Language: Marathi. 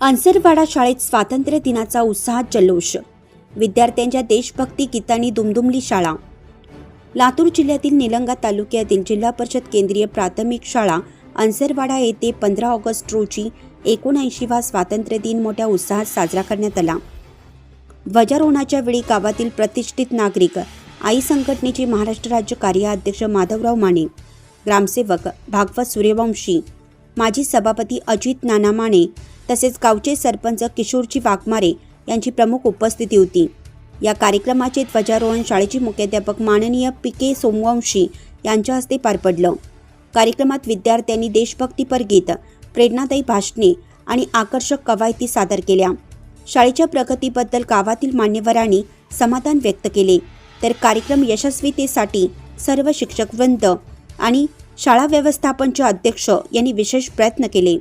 अन्सरवाडा शाळेत स्वातंत्र्य दिनाचा उत्साहात जल्लोष. विद्यार्थ्यांच्या देशभक्ती गीतांनी दुमदुमली शाळा. लातूर जिल्ह्यातील निलंगा तालुक्यातील जिल्हा परिषद केंद्रीय प्राथमिक शाळा अन्सरवाडा येथे पंधरा ऑगस्ट रोजी एकोणऐंशीवा स्वातंत्र्य दिन मोठ्या उत्साहात साजरा करण्यात आला. ध्वजारोहणाच्या वेळी गावातील प्रतिष्ठित नागरिक आई संघटनेचे महाराष्ट्र राज्य कार्याध्यक्ष माधवराव माने ग्रामसेवक भागवत सूर्यवंशी माजी सभापती अजित नाना माने तसेच गावचे सरपंच किशोरजी वाघमारे यांची प्रमुख उपस्थिती होती. या कार्यक्रमाचे ध्वजारोहण शाळेचे मुख्याध्यापक माननीय पी के सोमवंशी यांच्या हस्ते पार पडलं. कार्यक्रमात विद्यार्थ्यांनी देशभक्तीपर गीत प्रेरणादायी भाषणे आणि आकर्षक कवायती सादर केल्या. शाळेच्या प्रगतीबद्दल गावातील मान्यवरांनी समाधान व्यक्त केले. तर कार्यक्रम यशस्वीतेसाठी सर्व शिक्षकवृंद आणि शाळा व्यवस्थापनचे अध्यक्ष यांनी विशेष प्रयत्न केले.